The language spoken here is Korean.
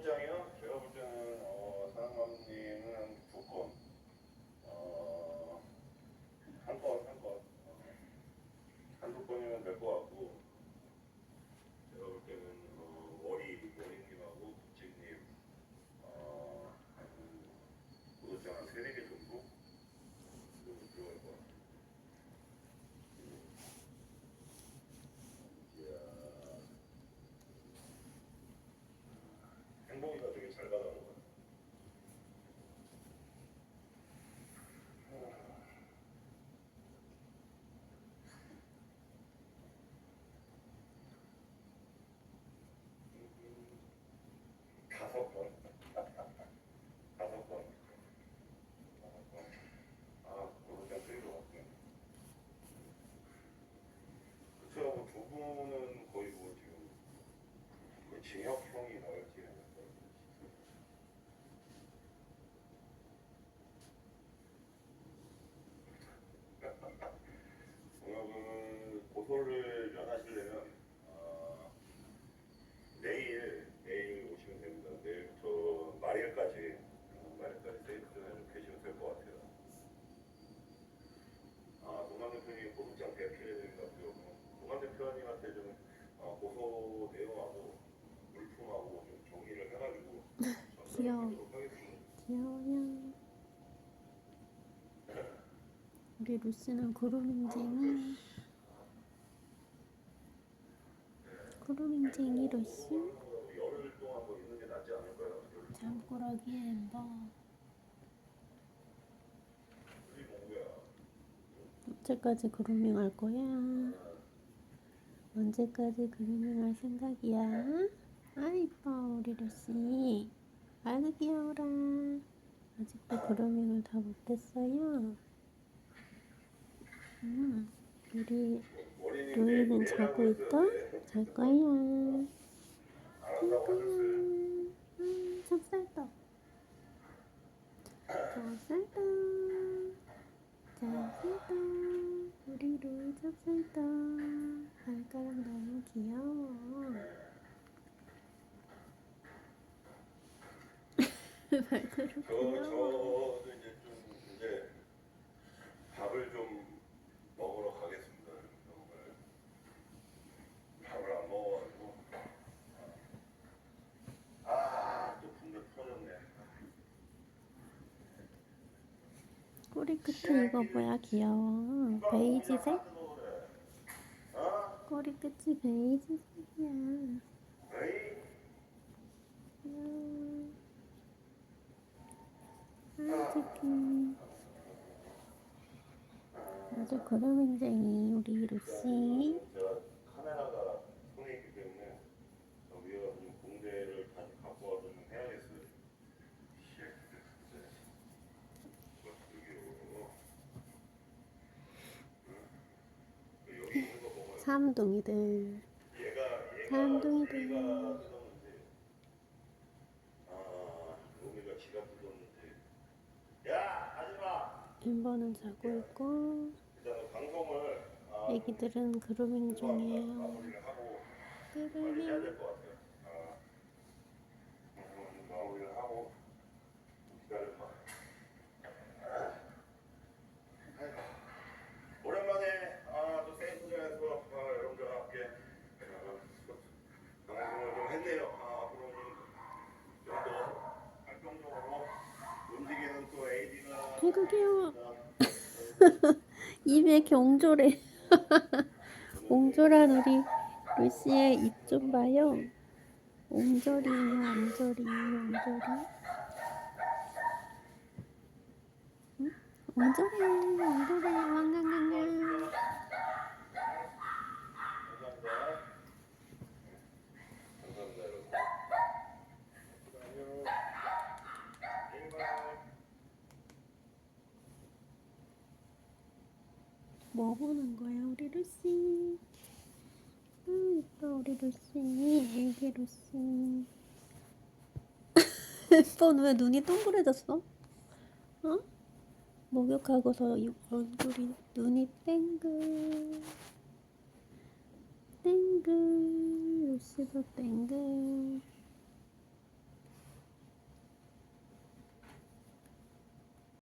구독장이요? 제가 볼 때는 어, 사랑감님은 두 건, 어, 한 건, 한 건, 어, 한두 건이면 될 것 같고, 제가 볼 때는 어, 월이, 월이님하고 국진님, 어, 한 구독장 한 세네 개 정도 정도 들어갈 것 같아요. 이야. 행복이가 되게 잘 가다는 거야. 다섯 번. 다섯 번. 다섯 번. 아, 그거 그냥 쓰인 것 같네. 그쵸, 뭐두 분은 거의 뭐 지금 거의 징역형이 나올지 않을까. 오늘 고소를 면하시려면 어, 내일 내일 오시면 됩니다. 내일부터 말일까지 어, 말일까지 세이프존에 좀 계시면 될 것 같아요. 아 동안 대표님 고소장 대필해야 될 것 같아요. 동안 대표님한테 좀 어, 고소 내용하고 물품하고 좀 정리를 해가지고 귀여워. 전달하도록 하겠습니다. 귀여워요. 우리 루스는 구름인쟁이. 구름인쟁이 루스. 잠꾸러기 뭐야? 언제까지 그루밍 할 거야? 언제까지 그루밍 할 생각이야? 아 이뻐 우리 루시. 아이고 귀여워라. 아직도 그루밍을 다 못했어요. 음, 우리 루이는 자고 있다? 잘 거야. 알았다고 하셨어요. 음, 음, 찹쌀떡. 찹쌀떡. 찹쌀떡. 우리 루이 찹쌀떡. 발가락 너무 귀여워. 발가락 저 귀여워. 저도 이제 좀 이제 밥을 좀 먹으러 가겠습니다. 오늘 밥을 안 먹어가지고 아또 붕대 터졌네. 꼬리 끝에 이거 뭐야 귀여워. 베이지색? 어? 꼬리 끝이 베이지색이야. 에이? 음. 아, 새끼. 아주 그루밍쟁이 우리 루시. 제가 카메라가 손에 있기 때문에 위에 가서 좀 공대를 다시 갖고 와서 좀 해야겠어요. 씨, 진짜. 여기로. 응? 여기 있는 거 먹어요. 삼둥이들. 삼둥이들. 엠버는 자고 있고 애기들은 그루밍 중이에요. 그루밍. 될 것 같아요. 아, 방송을 좀 마무리를 하고 기다려봐. 아이고, 오랜만에 아, 또 세이프전에서 아, 여러분들과 함께 어, 방송을 좀 했네요. 아, 앞으로는 좀 더 활동적으로 움직이는 또 AD나 아이고 귀여워. 입에 경조래. 옹졸한 우리 루시의 입 좀 봐요. 옹졸이에요, 옹졸이, 옹졸이. 응? 옹졸해, 옹졸해, 왕강강강. 뭐 보는 거야, 우리 루시? 아, 이뻐, 우리 루시. 애기 루시. 뻔, 왜 눈이 동그래졌어? 어? 목욕하고서 이 얼굴이, 눈이 땡글. 땡글. 루시도 땡글.